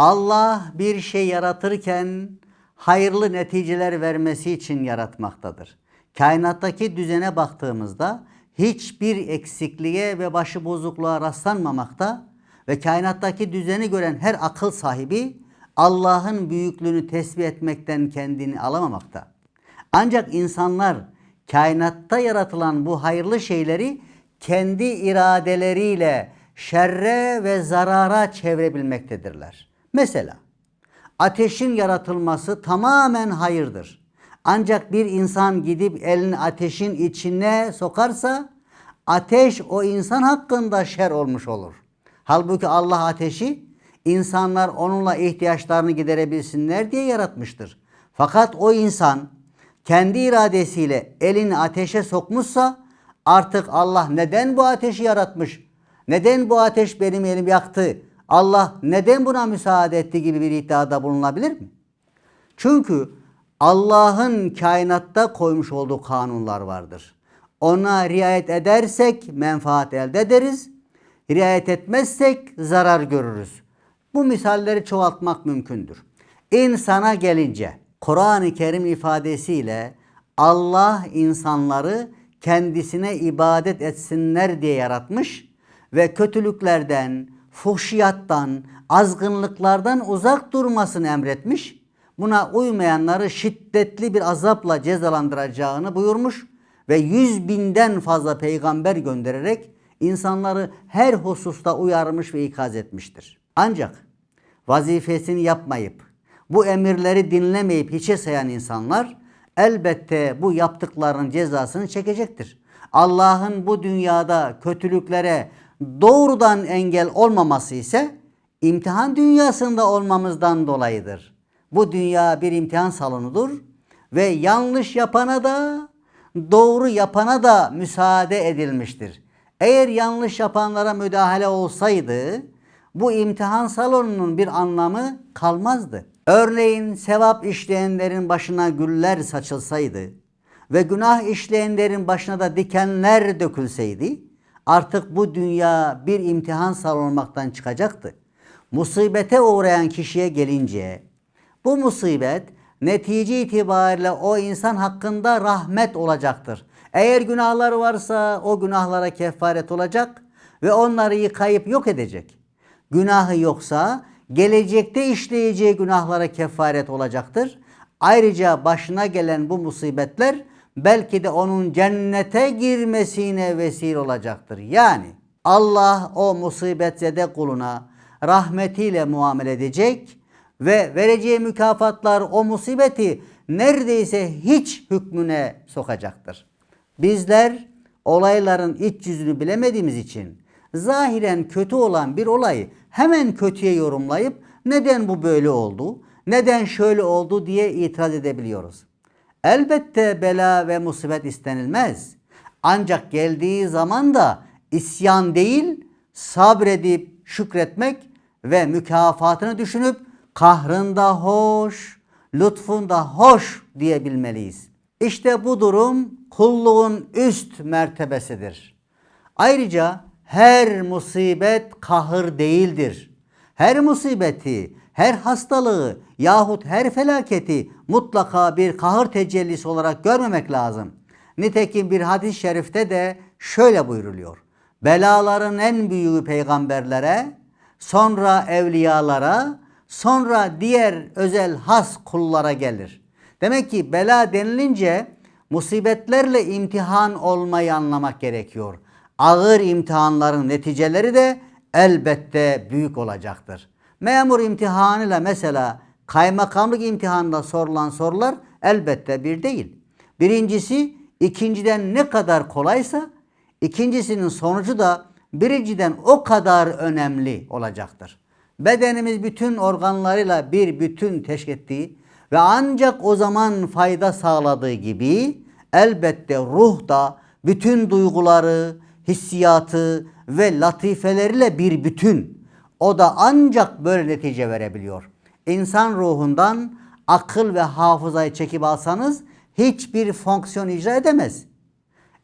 Allah bir şey yaratırken hayırlı neticeler vermesi için yaratmaktadır. Kainattaki düzene baktığımızda hiçbir eksikliğe ve başı bozukluğa rastlanmamakta ve kainattaki düzeni gören her akıl sahibi Allah'ın büyüklüğünü tesbih etmekten kendini alamamakta. Ancak insanlar kainatta yaratılan bu hayırlı şeyleri kendi iradeleriyle şerre ve zarara çevirebilmektedirler. Mesela ateşin yaratılması tamamen hayırdır. Ancak bir insan gidip elini ateşin içine sokarsa ateş o insan hakkında şer olmuş olur. Halbuki Allah ateşi insanlar onunla ihtiyaçlarını giderebilsinler diye yaratmıştır. Fakat o insan kendi iradesiyle elini ateşe sokmuşsa artık Allah neden bu ateşi yaratmış? Neden bu ateş benim elim yaktı? Allah neden buna müsaade etti gibi bir iddiada bulunabilir mi? Çünkü Allah'ın kainatta koymuş olduğu kanunlar vardır. Ona riayet edersek menfaat elde ederiz. Riayet etmezsek zarar görürüz. Bu misalleri çoğaltmak mümkündür. İnsana gelince Kur'an-ı Kerim ifadesiyle Allah insanları kendisine ibadet etsinler diye yaratmış ve kötülüklerden, fuhşiyattan, azgınlıklardan uzak durmasını emretmiş. Buna uymayanları şiddetli bir azapla cezalandıracağını buyurmuş ve yüz binden fazla peygamber göndererek insanları her hususta uyarmış ve ikaz etmiştir. Ancak vazifesini yapmayıp bu emirleri dinlemeyip hiçe sayan insanlar elbette bu yaptıklarının cezasını çekecektir. Allah'ın bu dünyada kötülüklere doğrudan engel olmaması ise imtihan dünyasında olmamızdan dolayıdır. Bu dünya bir imtihan salonudur ve yanlış yapana da doğru yapana da müsaade edilmiştir. Eğer yanlış yapanlara müdahale olsaydı bu imtihan salonunun bir anlamı kalmazdı. Örneğin sevap işleyenlerin başına güller saçılsaydı ve günah işleyenlerin başına da dikenler dökülseydi artık bu dünya bir imtihan salonu olmaktan çıkacaktı. Musibete uğrayan kişiye gelince bu musibet netice itibariyle o insan hakkında rahmet olacaktır. Eğer günahları varsa o günahlara kefaret olacak ve onları yıkayıp yok edecek. Günahı yoksa gelecekte işleyeceği günahlara kefaret olacaktır. Ayrıca başına gelen bu musibetler belki de onun cennete girmesine vesile olacaktır. Yani Allah o musibetzede kuluna rahmetiyle muamele edecek ve vereceği mükafatlar o musibeti neredeyse hiç hükmüne sokacaktır. Bizler olayların iç yüzünü bilemediğimiz için zahiren kötü olan bir olayı hemen kötüye yorumlayıp neden bu böyle oldu, neden şöyle oldu diye itiraz edebiliyoruz. Elbette bela ve musibet istenilmez. Ancak geldiği zaman da isyan değil, sabredip şükretmek ve mükafatını düşünüp kahrında hoş, lütfunda hoş diyebilmeliyiz. İşte bu durum kulluğun üst mertebesidir. Ayrıca her musibet kahır değildir. Her musibeti, her hastalığı yahut her felaketi mutlaka bir kahır tecellisi olarak görmemek lazım. Nitekim bir hadis-i şerifte de şöyle buyruluyor. Belaların en büyüğü peygamberlere, sonra evliyalara, sonra diğer özel has kullara gelir. Demek ki bela denilince musibetlerle imtihan olmayı anlamak gerekiyor. Ağır imtihanların neticeleri de elbette büyük olacaktır. Memur imtihanıyla mesela kaymakamlık imtihanında sorulan sorular elbette bir değil. Birincisi ikinciden ne kadar kolaysa ikincisinin sonucu da birinciden o kadar önemli olacaktır. Bedenimiz bütün organlarıyla bir bütün teşkil ettiği ve ancak o zaman fayda sağladığı gibi elbette ruh da bütün duyguları, hissiyatı ve latifeleriyle bir bütün. O da ancak böyle netice verebiliyor. İnsan ruhundan akıl ve hafızayı çekip alsanız hiçbir fonksiyon icra edemez.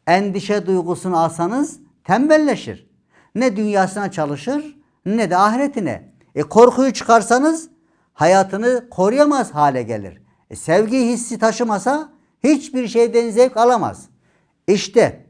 Endişe duygusunu alsanız tembelleşir. Ne dünyasına çalışır ne de ahiretine. E korkuyu çıkarsanız hayatını koruyamaz hale gelir. E sevgi hissi taşımasa hiçbir şeyden zevk alamaz. İşte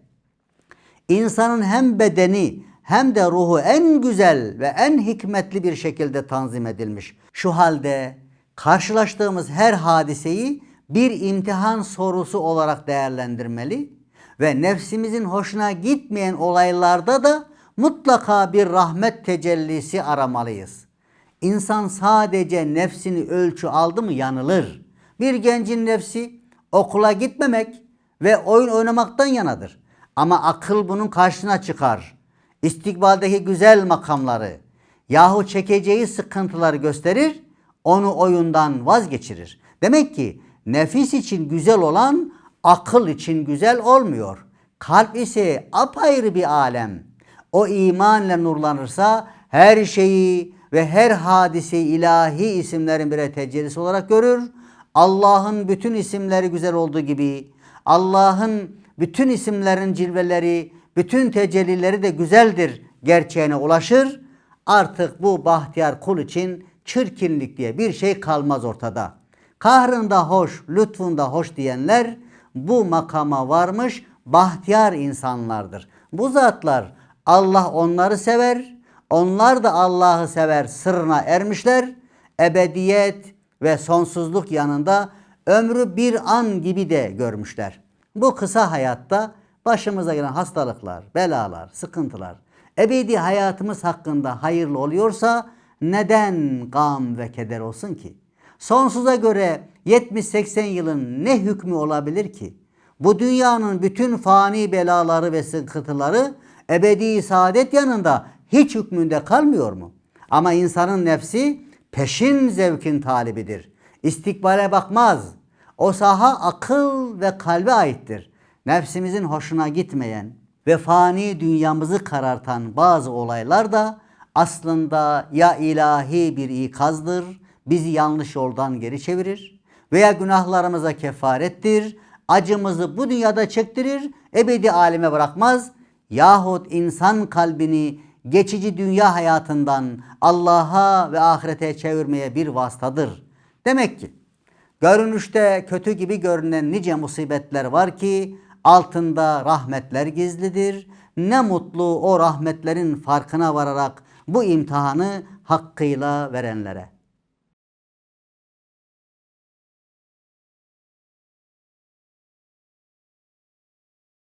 insanın hem bedeni hem de ruhu en güzel ve en hikmetli bir şekilde tanzim edilmiş. Şu halde karşılaştığımız her hadiseyi bir imtihan sorusu olarak değerlendirmeli ve nefsimizin hoşuna gitmeyen olaylarda da mutlaka bir rahmet tecellisi aramalıyız. İnsan sadece nefsini ölçü aldı mı yanılır. Bir gencin nefsi okula gitmemek ve oyun oynamaktan yanadır. Ama akıl bunun karşısına çıkar. İstikbaldeki güzel makamları yahu çekeceği sıkıntıları gösterir, onu oyundan vazgeçirir. Demek ki nefis için güzel olan akıl için güzel olmuyor. Kalp ise apayrı bir alem. O imanla nurlanırsa her şeyi ve her hadiseyi ilahi isimlerin bir tecellisi olarak görür. Allah'ın bütün isimleri güzel olduğu gibi Allah'ın bütün isimlerin cilveleri, bütün tecellileri de güzeldir gerçeğine ulaşır. Artık bu bahtiyar kul için çirkinlik diye bir şey kalmaz ortada. Kahrında hoş, lütfunda hoş diyenler bu makama varmış bahtiyar insanlardır. Bu zatlar Allah onları sever, onlar da Allah'ı sever sırrına ermişler. Ebediyet ve sonsuzluk yanında ömrü bir an gibi de görmüşler. Bu kısa hayatta başımıza gelen hastalıklar, belalar, sıkıntılar ebedi hayatımız hakkında hayırlı oluyorsa neden gam ve keder olsun ki? Sonsuza göre 70-80 yılın ne hükmü olabilir ki? Bu dünyanın bütün fani belaları ve sıkıntıları ebedi saadet yanında hiç hükmünde kalmıyor mu? Ama insanın nefsi peşin zevkin talibidir. İstikbale bakmaz. O saha akıl ve kalbe aittir. Nefsimizin hoşuna gitmeyen ve fani dünyamızı karartan bazı olaylar da aslında ya ilahi bir ikazdır, bizi yanlış yoldan geri çevirir veya günahlarımıza kefarettir, acımızı bu dünyada çektirir, ebedi aleme bırakmaz yahut insan kalbini geçici dünya hayatından Allah'a ve ahirete çevirmeye bir vasıtadır. Demek ki görünüşte kötü gibi görünen nice musibetler var ki altında rahmetler gizlidir. Ne mutlu o rahmetlerin farkına vararak bu imtihanı hakkıyla verenlere.